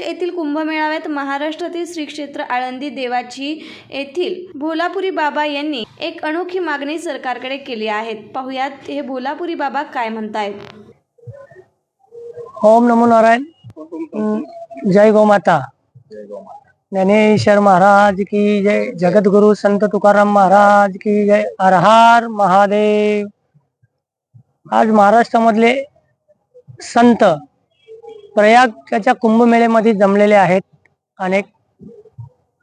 मिरज येथील कुंभमेळाव्यात महाराष्ट्रातील श्री क्षेत्र आळंदी देवाची येथील भोलापुरी बाबा यांनी एक अनोखी मागणी सरकारकडे केली आहे. पाहुयात हे भोलापुरी बाबा काय म्हणतायत? ओम नमो नारायण. जय गो माता. ज्ञानेश्वर महाराज की जय. जगद्गुरु संत तुकाराम महाराज की जय. अरहार महादेव. आज महाराष्ट्रामधले संत प्रयागच्या कुंभमेळ्यामध्ये जमलेले आहेत अनेक.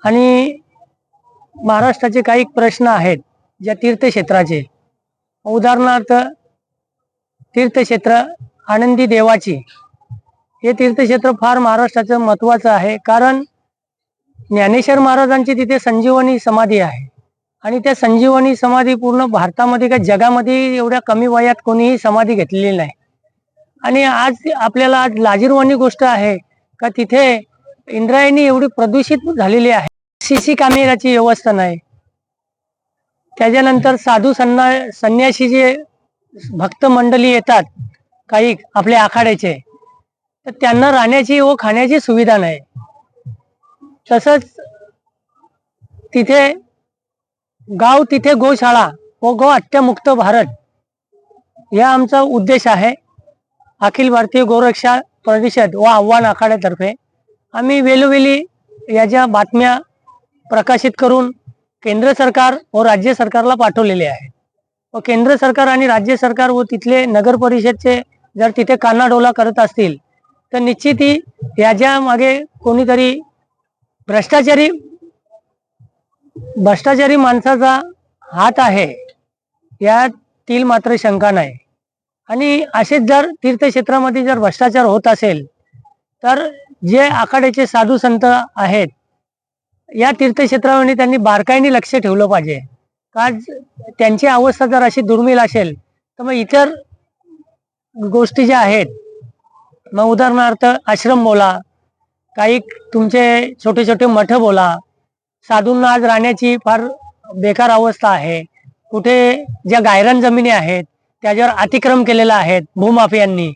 आणि महाराष्ट्राचे काही प्रश्न आहेत ज्या तीर्थक्षेत्राचे. उदाहरणार्थ तीर्थक्षेत्र आनंदी देवाची. हे तीर्थक्षेत्र फार महाराष्ट्राचं महत्वाचं आहे कारण ज्ञानेश्वर महाराजांची तिथे संजीवनी समाधी आहे. आणि त्या संजीवनी समाधी पूर्ण भारतामध्ये किंवा जगामध्ये एवढ्या कमी वयात कोणीही समाधी घेतलेली नाही. आणि आज आपल्याला आज लाजीरवाणी गोष्ट आहे का तिथे इंद्रायणी एवढी प्रदूषित झालेली आहे. सीसी कॅमेराची व्यवस्था नाही. त्याच्यानंतर साधू सन्ना संन्यासी जे भक्त मंडळी येतात काही आपल्या आखाड्याचे तर त्यांना राहण्याची व खाण्याची सुविधा नाही. तसंच तिथे गाव तिथे गोशाळा व गो हत्यामुक्त भारत या आमचा उद्देश आहे. अखिल भारतीय गोरक्षा परिषद व आव्हान आखाड्यातर्फे आम्ही वेळोवेळी याच्या बातम्या प्रकाशित करून केंद्र सरकार व राज्य सरकारला पाठवलेले आहे व केंद्र सरकार आणि राज्य सरकार व तिथले नगर परिषदचे जर तिथे कानाडोला करत असतील तर निश्चित ही याच्या मागे कोणीतरी भ्रष्टाचारी भ्रष्टाचारी माणसाचा हात आहे यातील मात्र शंका नाही. आणि असेच जर तीर्थक्षेत्रामध्ये जर भ्रष्टाचार होत असेल तर जे आखाड्याचे साधू संत आहेत या तीर्थक्षेत्रावर त्यांनी बारकाईने लक्ष ठेवलं पाहिजे. का त्यांची अवस्था जर अशी दुर्मिळ असेल तर मग इतर गोष्टी ज्या आहेत मग उदाहरणार्थ आश्रम बोला काही तुमचे छोटे छोटे मठ बोला साधूंना आज राहण्याची फार बेकार अवस्था आहे. कुठे ज्या गायरान जमिनी आहेत त्याच्यावर अतिक्रम केलेला आहे भूमाफियांनी.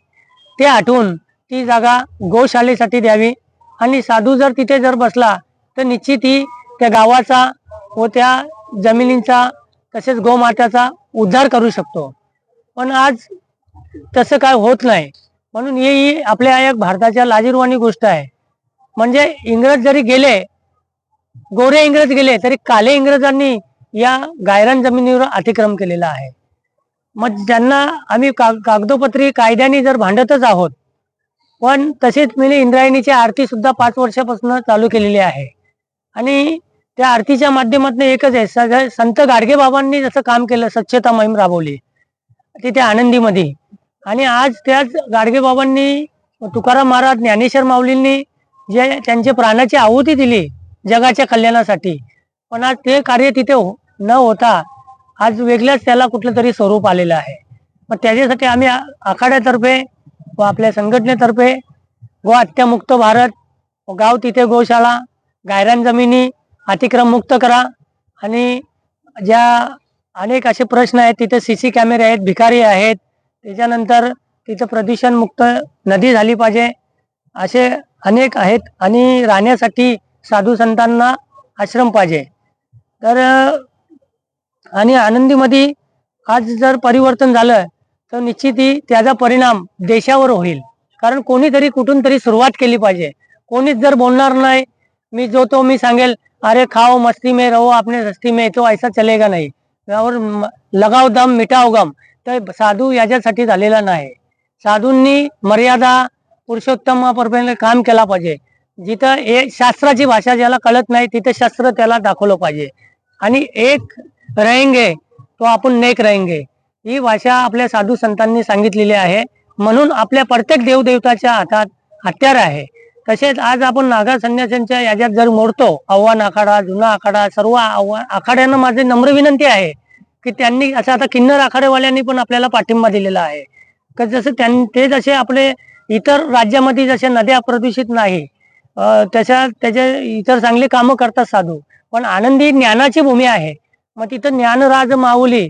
ते आठवून ती जागा गोशाळेसाठी द्यावी. आणि साधू जर तिथे जर बसला तर निश्चित ही त्या गावाचा व त्या जमिनींचा तसेच गोमात्याचा उद्धार करू शकतो. पण आज तसं काय होत नाही. म्हणून ही ही आपल्या एक भारताच्या लाजीरवाणी गोष्ट आहे. म्हणजे इंग्रज जरी गेले गोरे इंग्रज गेले तरी काले इंग्रजांनी या गायरान जमिनीवर अतिक्रम केलेला आहे. मग ज्यांना आम्ही काग कागदोपत्री कायद्याने जर भांडतच आहोत पण तसेच मी इंद्रायणीची आरती सुद्धा पाच वर्षापासून चालू केलेली आहे. आणि त्या आरतीच्या माध्यमातून एकच आहे सगळ्या संत गाडगे बाबांनी जसं काम केलं स्वच्छता मोहीम राबवली तिथे आनंदीमध्ये. आणि आज त्याच गाडगे बाबांनी तुकाराम महाराज ज्ञानेश्वर माऊलींनी जे त्यांचे प्राणाची आहुती दिली जगाच्या कल्याणासाठी. पण आज ते कार्य तिथे हो- न होता आज वेगळंच त्याला कुठलं तरी स्वरूप आलेलं आहे. मग त्याच्यासाठी आम्ही आखाड्यातर्फे व आपल्या संघटनेतर्फे व हत्यामुक्त भारत व गाव तिथे गोशाळा गायरान जमिनी अतिक्रम मुक्त करा आणि ज्या अनेक असे प्रश्न आहेत तिथे सी सी कॅमेरे आहेत भिकारी आहेत त्याच्यानंतर तिथं प्रदूषण मुक्त नदी झाली पाहिजे असे अनेक आहेत आणि राहण्यासाठी साधू संतांना आश्रम पाहिजे. तर आणि आनंदीमध्ये आज जर परिवर्तन झालं तर निश्चितही त्याचा परिणाम देशावर होईल. कारण कोणीतरी कुठून तरी सुरुवात केली पाहिजे. कोणीच जर बोलणार नाही मी जो तो मी सांगेल अरे खाओ मस्ती में रहो अपने रस्ती में तो ऐसा चलेगा नाही. यावर लगाव दम मिटाव गम तर साधू याच्यासाठी झालेला नाही. साधूंनी मर्यादा पुरुषोत्तमापर्यंत काम केला पाहिजे. जिथं हे शास्त्राची भाषा ज्याला कळत नाही तिथं शास्त्र त्याला दाखवलं पाहिजे. आणि एक रहेंगे तो आपण नेक रहेंगे. ही भाषा आपल्या साधू संतांनी सांगितलेली आहे. म्हणून आपल्या प्रत्येक देवदेवताच्या हातात हत्यार आहे. तसेच आज आपण नागा संन्यासांच्या याच्यात जर मोडतो आव्हान आखाडा जुना आखाडा सर्व आव्हान आखाड्यांना माझी नम्र विनंती आहे की त्यांनी असं आता किन्नर आखाडेवाल्यांनी पण आपल्याला पाठिंबा दिलेला आहे. का जसं त्यां ते जसे आपले इतर राज्यामध्ये जसे नद्या प्रदूषित नाही त्याच्या त्याचे इतर चांगली कामं करतात साधू. पण आनंदी ज्ञानाची भूमी आहे. मग तिथं ज्ञानराज माऊली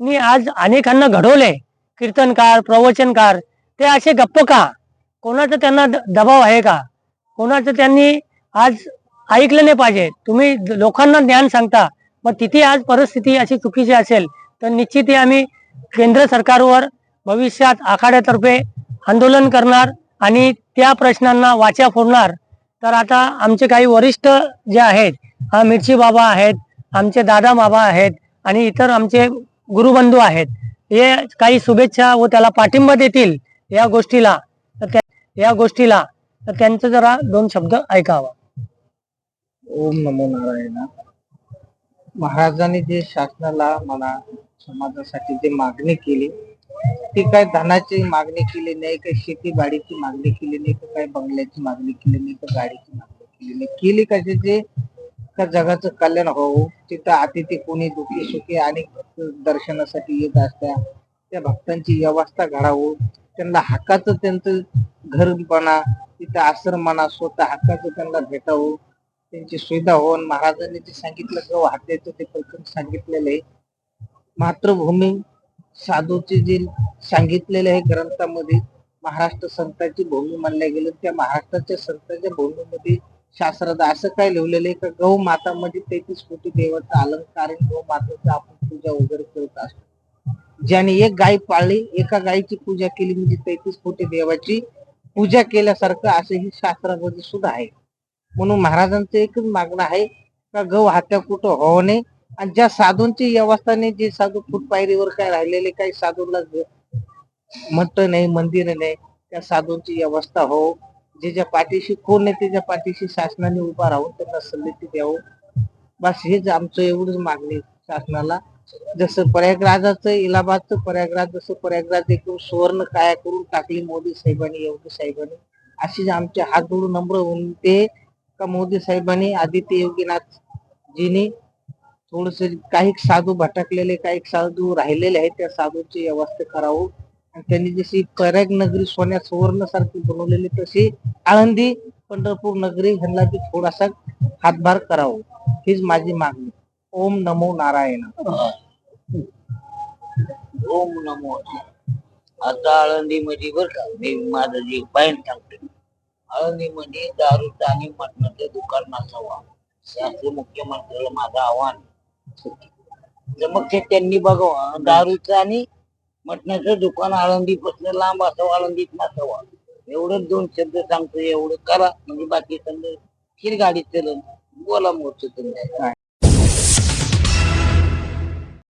मी आज अनेकांना घडवले. कीर्तनकार प्रवचनकार ते असे गप्प का? कोणाचा त्यांना द- दबाव आहे का? कोणाचं त्यांनी आज ऐकलं नाही पाहिजे. तुम्ही लोकांना ज्ञान सांगता. मग तिथे आज परिस्थिती अशी चुकीची असेल तर निश्चितही आम्ही केंद्र सरकारवर भविष्यात आखाड्यातर्फे आंदोलन करणार आणि त्या प्रश्नांना वाचा फोडणार. तर आता आमचे काही वरिष्ठ जे आहेत हा मिरची बाबा आहेत आमचे दादा बाबा आहेत आणि इतर आमचे गुरुबंधू आहेत. हे काही शुभेच्छा व त्याला पाठिंबा देतील या गोष्टीला. तर त्या या गोष्टीला. तर त्यांचं जरा दोन शब्द ऐकावा. ओम नमो नारायण. महाराजांनी जे शासनाला म्हणा समाजासाठी जे मागणी केली ती काय धनाची मागणी केली नाही काही शेतीबाडीची मागणी केली नाही का काय बंगल्याची मागणी केली नाही का गाडीची मागणी केली नाही केली कशाची? त्या जगाचं कल्याण व्हावं तिथं अतिथी कोणी दुखी सुखी आणि दर्शनासाठी येत असत्या. त्या भक्तांची व्यवस्था घडावं. त्यांना हक्काचं त्यांचं घर म्हणा तिथं आश्रम म्हणा स्वतः हक्काचं त्यांना भेटावं. त्यांची सुविधा होऊन महाराजांनी जे सांगितलं गव हात्याचं ते प्रकरण सांगितलेलं आहे. मातृभूमी साधूचे जे सांगितलेले आहे ग्रंथामध्ये महाराष्ट्र संतांची भूमी मानल्या गेलं. त्या महाराष्ट्राच्या संतांच्या भूमीमध्ये शास्त्रात असं काय लिहिलेलं आहे का? गौ माता म्हणजे तेहतीस कोटी देवाचा अलंकार गौ माताचा आपण पूजा वगैरे करत असतो. ज्याने एक गाय पाळली एका गायीची पूजा केली म्हणजे तेहतीस कोटी देवाची पूजा केल्यासारखं असंही शास्त्रामध्ये सुद्धा आहे. म्हणून महाराजांचं एकच मागणं आहे का गौ हत्या कुठं होऊ नये आणि ज्या साधूंची व्यवस्था नाही जे साधू फुटपायरीवर काय राहिलेले काही साधूला मठ नाही मंदिर नाही त्या साधूंची व्यवस्था हो जे ज्या पाठीशी कोण आहे त्याच्या पाठीशी शासनाने उभा राहून त्यांना सल्लिती द्यावं. बस हेच आमचं एवढंच मागणी शासनाला. जसं प्रयागराजाचं इलाहाबादचं प्रयागराज जसं प्रयागराज एकदम सुवर्ण काया करून टाकली मोदी साहेबांनी योगी साहेबांनी. अशी आमचे हात जोडून नम्र विनंती का मोदी साहेबांनी आदित्य योगीनाथ जीनी थोडस काही साधू भटकलेले काही साधू राहिलेले आहेत त्या साधूची व्यवस्था करावं. आणि त्यांनी जशी पर्याग नगरी सोन्या सुवर्ण सारखी बनवलेली तशी आळंदी पंढरपूर नगरी ह्यांना बी थोडासा हातभार करावं. हीच माझी मागणी. ओम नमो नारायण. ओम नमो. आता आळंदी मध्ये बर का मी माझं जे पॉइंट सांगते आळंदी मध्ये दारूचं आणि मटणाचं दुकान नसावा शास्त्री मुख्यमंत्र्याला माझं आव्हान. मग ते त्यांनी बघावा. दारूचं आणि मटणाचं दुकान आळंदी पासून लांब असावं आळंदीत नसावा. एवढं दोन शब्द सांगतो एवढं करा. म्हणजे बाकी समजा फिर गाडी चलन बोला मोठं तुम्ही.